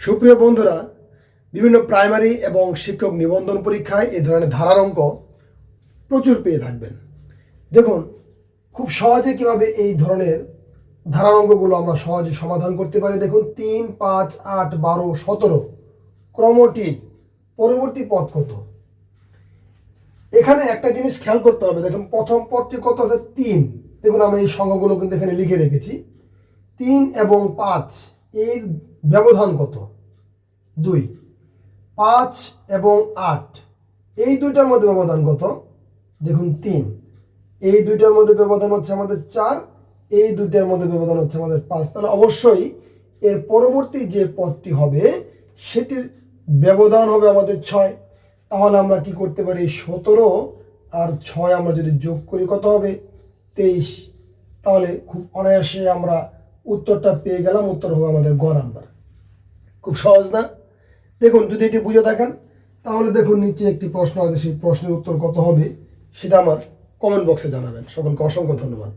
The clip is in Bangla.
সুপ্রিয় বন্ধুরা, বিভিন্ন প্রাইমারি এবং শিক্ষক নিবন্ধন পরীক্ষায় এই ধরনের ধারার অঙ্ক প্রচুর পেয়ে থাকবেন। দেখুন, খুব সহজে কীভাবে এই ধরনের ধারার অঙ্কগুলো আমরা সহজে সমাধান করতে পারি। দেখুন, তিন, পাঁচ, আট, বারো, সতেরো ক্রমটি পরবর্তী পথ কত? এখানে একটা জিনিস খেয়াল করতে হবে। দেখুন, প্রথম পথটি কত আছে? তিন। দেখুন, আমি এই সংখ্যাগুলো কিন্তু এখানে লিখে রেখেছি। তিন এবং পাঁচ এর ব্যবধান কত? দুই। পাঁচ এবং আট। এই দুইটার মধ্যে ব্যবধান কত? দেখুন, তিন। এই দুইটার মধ্যে ব্যবধান হচ্ছে আমাদের চার, এই দুইটার মধ্যে ব্যবধান হচ্ছে আমাদের পাঁচ। তাহলে অবশ্যই এর পরবর্তী যে পদটি হবে, সেটির ব্যবধান হবে আমাদের ছয়। তাহলে আমরা কি করতে পারি? সতেরো আর ছয় আমরা যদি যোগ করি, কত হবে? তেইশ। তাহলে খুব অনায়াসে আমরা উত্তরটা পেয়ে গেলাম, উত্তর হবে আমাদের গ নাম্বার। খুব সহজ না? দেখুন, যদি এটি বুঝে থাকেন, তাহলে দেখুন নিচে একটি প্রশ্ন আছে, সেই প্রশ্নের উত্তর কত হবে, সেটা আমার কমেন্ট বক্সে জানাবেন। সকলকে অসংখ্য ধন্যবাদ।